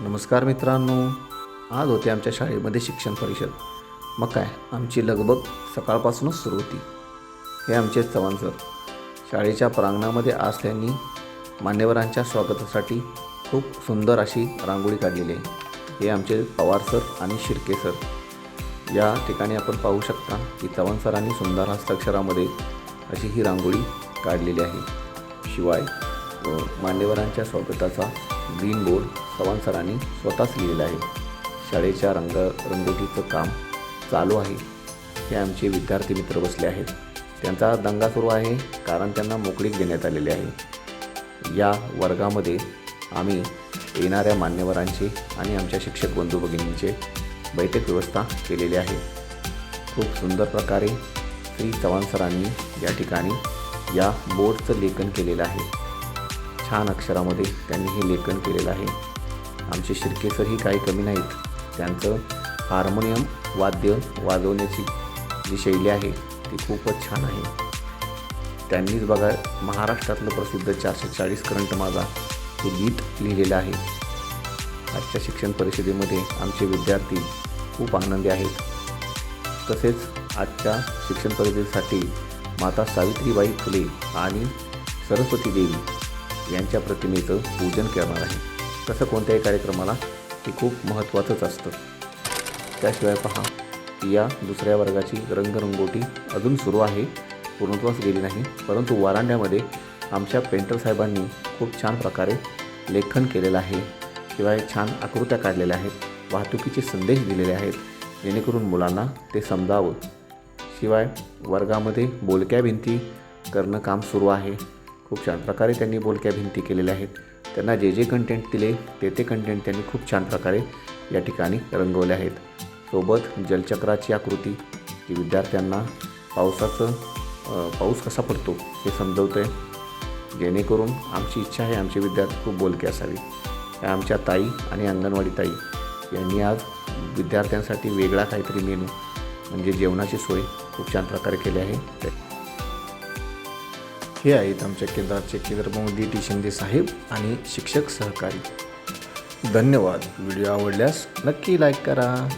नमस्कार मित्रांनो. आज होते आमच्या शाळेमध्ये शिक्षण परिषद. मग काय आमची लगबग सकाळपासूनच सुरू होती. हे आमचे चव्हाण सर. शाळेच्या प्रांगणामध्ये आज त्यांनी मान्यवरांच्या स्वागतासाठी खूप सुंदर अशी रांगोळी काढलेली आहे. हे आमचे पवार सर आणि शिर्के सर. या ठिकाणी आपण पाहू शकता की चव्हाण सरांनी सुंदर हस्ताक्षरामध्ये अशी ही रांगोळी काढलेली आहे. शिवाय मान्यवरांच्या स्वागताचा ग्रीन बोर्ड चव्हाण सरांनी स्वतःच लिहिलेला आहे. शाळेच्या रंग रंगोटीचं काम चालू आहे. हे आमचे विद्यार्थी मित्र बसले आहेत. त्यांचा दंगा सुरू आहे कारण त्यांना मोकळीक देण्यात आलेली आहे. या वर्गामध्ये आम्ही येणाऱ्या मान्यवरांचे आणि आमच्या शिक्षक बंधू भगिनींचे बैठक व्यवस्था केलेली आहे. खूप सुंदर प्रकारे श्री चव्हाण सरांनी या ठिकाणी या बोर्डचं लेखन केलेलं आहे. छान अक्षरामध्ये त्यांनी हे लेखन केलेलं आहे. आमचे शिर्के सरही काही कमी नाहीत. त्यांचं हार्मोनियम वाद्य वाजवण्याची जी शैली आहे ती खूपच छान आहे. त्यांनीच बघा महाराष्ट्रातलं प्रसिद्ध चारशे चाळीस करंट माझा हे गीत लिहिलेलं आहे. आजच्या शिक्षण परिषदेमध्ये आमचे विद्यार्थी खूप आनंदी आहेत. तसेच आजच्या शिक्षण परिषदेसाठी माता सावित्रीबाई फुले आणि सरस्वती देवी यांच्या प्रतिमेचं पूजन करणार आहे. तसं कोणत्याही कार्यक्रमाला हे खूप महत्त्वाचंच असतं. त्याशिवाय पहा या दुसऱ्या वर्गाची रंगरंगोटी अजून सुरू आहे. पूर्णत्वास गेली नाही परंतु वारांड्यामध्ये आमच्या पेंटर साहेबांनी खूप छान प्रकारे लेखन केलेलं आहे शिवाय छान आकृत्या काढलेल्या आहेत वाहतुकीचे संदेश दिलेले आहेत जेणेकरून मुलांना ते समजावं. शिवाय वर्गामध्ये बोलक्या भिंती करणं काम सुरू आहे. खूप छान प्रकारे त्यांनी बोलक्या भिंती केलेल्या आहेत. त्यांना जे जे कंटेंट दिले ते ते कंटेंट त्यांनी खूप छान प्रकारे या ठिकाणी रंगवले आहेत. सोबत जलचक्राची आकृती जी विद्यार्थ्यांना पावसाचं पाऊस कसा पडतो हे समजवतं आहे जेणेकरून आमची इच्छा आहे आमचे विद्यार्थी खूप बोलके असावे. आमच्या ताई आणि अंगणवाडी ताई यांनी आज विद्यार्थ्यांसाठी वेगळा काहीतरी मेनू म्हणजे जेवणाची सोय खूप छान प्रकारे केली आहे. हे आहेत आमच्या केंद्राचे केंद्रप्रमुख डी टी शिंदे साहेब आणि शिक्षक सहकारी. धन्यवाद. व्हिडिओ आवडल्यास नक्की लाईक करा.